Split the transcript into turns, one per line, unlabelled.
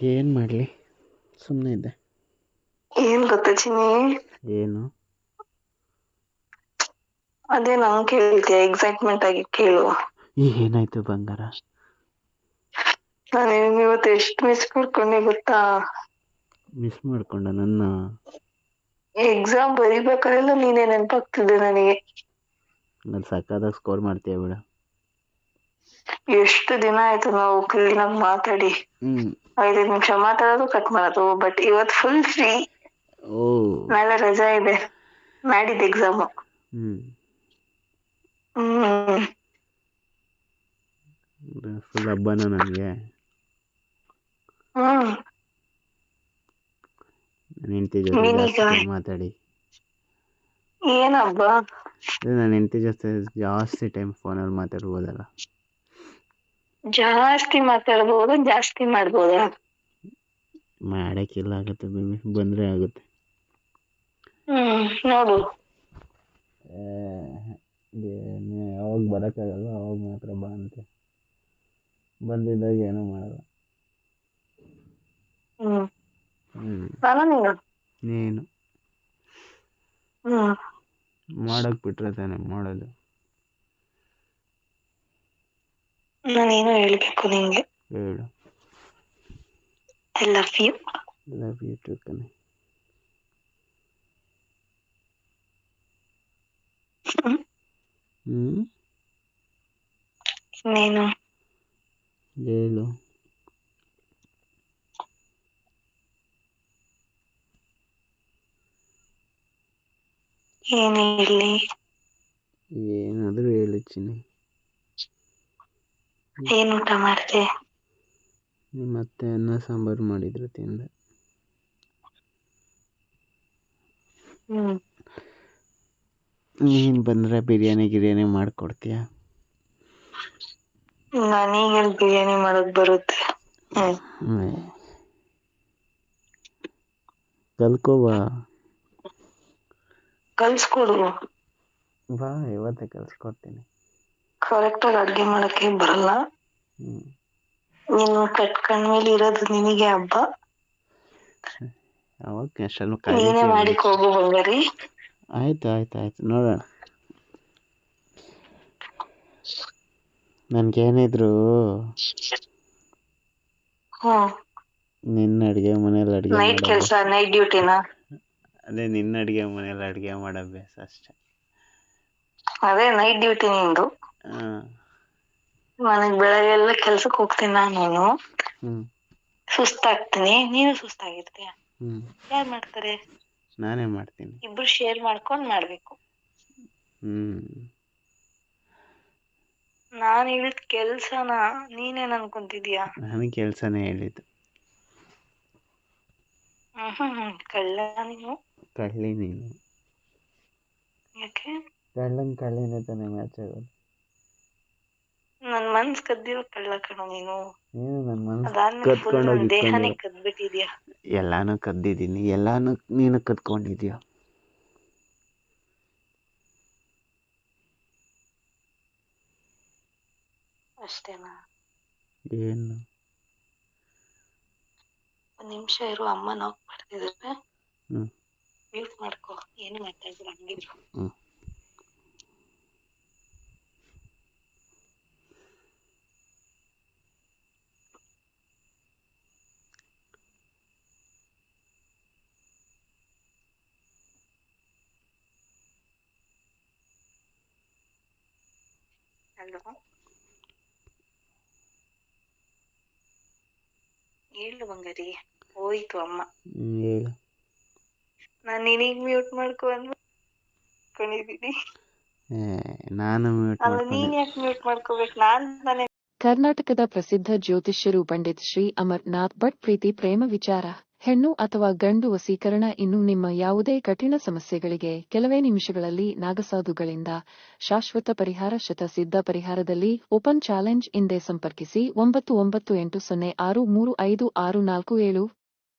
ಏನು ಮಾಡ್ಲಿ? ಸುಮ್ಮನೆ ಇದ್ದೆ.
ಏನ್ ಗೊತ್ತಾ ಚಿನ್ನಿ?
ಏನು?
ಅದೇ ನಂಗ್ ಕೇಳ್ತೀಯ ಎಕ್ಸೈಟ್ಮೆಂಟ್ ಆಗಿ ಕೇಳು.
ಏನಾಯ್ತು ಬಂಗಾರ?
ನಾನು ಇವತ್ತು ಎಷ್ಟು ಮಿಸ್ ಮಾಡ್ಕೊಂಡೆ ಗೊತ್ತಾ?
ಮಿಸ್ ಮಾಡ್ಕೊಂಡ ನನ್ನ?
ಎಕ್ಸಾಮ್ ಬರಿಬೇಕಾದ್ರೆಲ್ಲ ನೀನೇ ನೆನಪಾಗ್ತಿದ್ದೆ ನನಗೆ.
ನಾನು ಸಕ್ಕದಾಗ ಸ್ಕೋರ್ ಮಾಡ್ತೀಯ ಬಿಡು.
ಎಷ್ಟು ದಿನ ಆಯ್ತು ನಾವು ಕ್ಲೀನಾಗಿ ಮಾತಾಡಿ? ಐದೈದು ನಿಮಿಷ ಮಾತಾಡೋದು ಕಟ್ ಮಾಡೋದು ಬಟ್ ಇವತ್ ಫುಲ್ ಫ್ರೀ ನಾಳೆ ರಜಾ ಇದೆ. ನಾಡಿದ್ದು ಎಕ್ಸಾಮ್ ಹ್ಮ್.
ಫುಲ್ ಹಬ್ಬನ ನನಗೆ ಹೆಂಡತಿ ಜೊತೆ ಮಾತಾಡಿ.
ಏನ್ ಹಬ್ಬ?
ನನ್ನ ಹೆಂಡತಿ ಜೊತೆ ಜಾಸ್ತಿ ಟೈಮ್ ಫೋನಲ್ಲಿ ಮಾತಾಡ್ಬೋದಲ್ಲ.
ಜಾಸ್ತಿ ಮಾತಾಡ್ಬೋದು ಜಾಸ್ತಿ ಮಾಡ್ಬೋದು.
ಮಾಡೋಕ್ಕಿಲ್ಲ ಆಗುತ್ತೆ ಬೇಬಿ ಬಂದ್ರೆ ಆಗುತ್ತೆ.
ಹ್ಮ್ ನೋಡು.
ಯಾವಾಗ ಬರೋಕ್ಕಾಗಲ್ಲ ಅವಾಗ ಮಾತ್ರ ಬಾ ಅಂತೆ. ಬಂದಿದ್ದಾಗ ಏನೂ ಮಾಡಲ್ಲ.
ಹ್ಮ್. ನಾನು ನೀನು?
ನೀನು.
ಹ್ಮ್.
ಮಾಡೋಕ್ಕೆ ಬಿಟ್ರೆ ತಾನೇ ಮಾಡೋದು.
ನಾನೇನು ಹೇಳ್ಬೇಕು ನಿಂಗೆ
ಹೇಳು
I love you
love you too ಕಣೆ ಹ್ಞೂ
ನೀನು
ಹೇಳು
ಏನ್ ಹೇಳಿ
ಏನಾದರೂ ಹೇಳು ಚಿನ್ನಿ
ಏನ್ ಊಟ ಮಾಡ್ದೆ?
ಮತ್ತೆ ಅನ್ನ ಸಾಂಬಾರ್ ಮಾಡಿದ್ರು ತಿಂದೆ.
ಹ್ಮ್.
ನೀನ್ ಬಂದ್ರೆ ಬಿರಿಯಾನಿ ಗಿರಿಯಾನಿ ಮಾಡ್ಕೊಡ್ತೀಯ?
ನನೀಗೆಲ್ ಬಿರಿಯಾನಿ ಮಾಡಕ್ ಬರುತ್ತೆ. ಹ್ಮ್.
ಕಲ್ಕೋಬಾ
ಕಲ್ಸ್ಕೊಡು.
ಬಾ ಇವತ್ತೇ ಕಲ್ಸ್ಕೊಡ್ತೀನಿ.
ಕರೆಕ್ಟ್ ಆಗಿ ಅಡ್ಗೆ ಮಾಡಕ್ಕೆ ಬರಲ್ಲ.
ನೀನು
ನೀನು ಕಟ್ಕೊಂಡ್ಮೇಲೆ ಇರೋದು ನಿನಗೆ ಹಬ್ಬ.
ಸ್ವಲ್ಪ
ನೀನೇ ಮಾಡಿಕ್ ಹೋಗು ಬಂಗಾರಿ.
ಆಯ್ತು ಆಯ್ತು ಆಯ್ತು. ನೋಡೋಣ. ನನ್ಗೇನಿದ್ರು?
ಹಾ
ನಿನ್ನ ಅಡ್ಗೆ ಮನೇಲಿ ಅಡ್ಗೆ
ನೈಟ್ ಕೆಲಸ ನೈಟ್ ಡ್ಯೂಟಿನಾ
ಅದೇ ನಿನ್ನ ಅಡ್ಗೆ ಮನೇಲಿ ಅಡ್ಗೆ ಮಾಡೋ ಅಭ್ಯಾಸ ಅಷ್ಟೇ.
ಅದೇ ನೈಟ್ ಡ್ಯೂಟಿ ನಿಂದು. ನನಗ್ ಬೆಳಗ್ಗೆ ಎಲ್ಲ ಕೆಲ್ಸಕ್ ಹೋಗ್ತೀನಿ ನಾನು. ಸುಸ್ತಾಗ್ತೀನಿ. ನೀನು ಸುಸ್ತಾಗಿರ್ತೀಯ? ಯಾರ್ ಮಾಡ್ತಾರೆ?
ನಾನೇ ಮಾಡ್ತೀನಿ.
ಇಬ್ರು ಶೇರ್ ಮಾಡ್ಕೊಂಡ್ ಮಾಡ್ಬೇಕು.
ನಾನು
ನಾನ್ ಹೇಳಿದ್ ಕೆಲ್ಸನ ನೀನೇನ್ ಅನ್ಕೊಂತಿದ್ಯಾ?
ನಾನು ಕೆಲಸನೇ ಹೇಳಿದ್ದು.
ಕಳ್ಳ ನೀನು?
ಕಳ್ಳಿ ನೀನು.
ಯಾಕೆ?
ಕಳ್ಳನ್ ಕಳ್ಳಿನೇ ತಾನೇ ಮ್ಯಾಚ್ ಆಗೋದು.
ನನ್ ಮನ್ಸ್ ಕದ್ದಿರೋ ಕಳ್ಳ ಕಣೋ ನೀನು.
ನೀನು ನನ್ನ
ಅದಾದ್ಮೇಲೆ ದೇಹನೇ ಕದ್ಬಿಟ್ಟಿದ್ಯಾ?
ಎಲ್ಲಾನು ಕದ್ದಿದ್ದೀನಿ ಎಲ್ಲಾನು ನೀನು ಕದ್ಕೊಂಡಿದ್ಯಾ?
ಅಷ್ಟೇನಾ?
ಏನು?
ಒಂದ್ ನಿಮಿಷ ಇರು ಅಮ್ಮ ನಾಕ್ ಮಾಡ್ತಿದಾರೆ
ಹ್ಮ್.
ಮ್ಯೂಟ್ ಮಾಡ್ಕೋ ಏನು ಮಾತಾಡಿದ್ರು ಹಂಗಿದ್ರು.
ಹ್ಮ್.
ಹಲೋ ಹೇಳು ಬಂಗಾರಿ ಹೋಯ್ತು ಅಮ್ಮ.
ಹ್ಮ್, ಹೇಳು
ನಾನ್ ನಿನಗ್ ಮ್ಯೂಟ್ ಮಾಡ್ಕೊ ಅಂದ್ಕೊಂಡಿದೀನಿ
ಏ, ನಾನು ಮ್ಯೂಟ್
ಅಲ್ಲ ನೀನ್
ಮಾಡ್ಕೊಂಡೆ
ಯಾಕೆ ಮ್ಯೂಟ್ ಮಾಡ್ಕೋಬೇಕು? ನಾನ್ ತಾನೇ
ಕರ್ನಾಟಕದ ಪ್ರಸಿದ್ಧ ಜ್ಯೋತಿಷ್ಯರು ಪಂಡಿತ್ ಶ್ರೀ ಅಮರ್ನಾಥ್ ಭಟ್ ಪ್ರೀತಿ ಪ್ರೇಮ ವಿಚಾರ. ಹೆಣ್ಣು ಅಥವಾ ಗಂಡು ವಸೀಕರಣ ಇನ್ನು ನಿಮ್ಮ ಯಾವುದೇ ಕಠಿಣ ಸಮಸ್ಯೆಗಳಿಗೆ ಕೆಲವೇ ನಿಮಿಷಗಳಲ್ಲಿ ನಾಗಸಾಧುಗಳಿಂದ ಶಾಶ್ವತ ಪರಿಹಾರ ಶತಸಿದ್ಧ ಪರಿಹಾರದಲ್ಲಿ ಓಪನ್ ಚಾಲೆಂಜ್ ಹಿಂದೆ ಸಂಪರ್ಕಿಸಿ ಒಂಬತ್ತು ಒಂಬತ್ತು ಎಂಟು ಸೊನ್ನೆ ಆರು ಮೂರು ಐದು ಆರು ನಾಲ್ಕು ಏಳು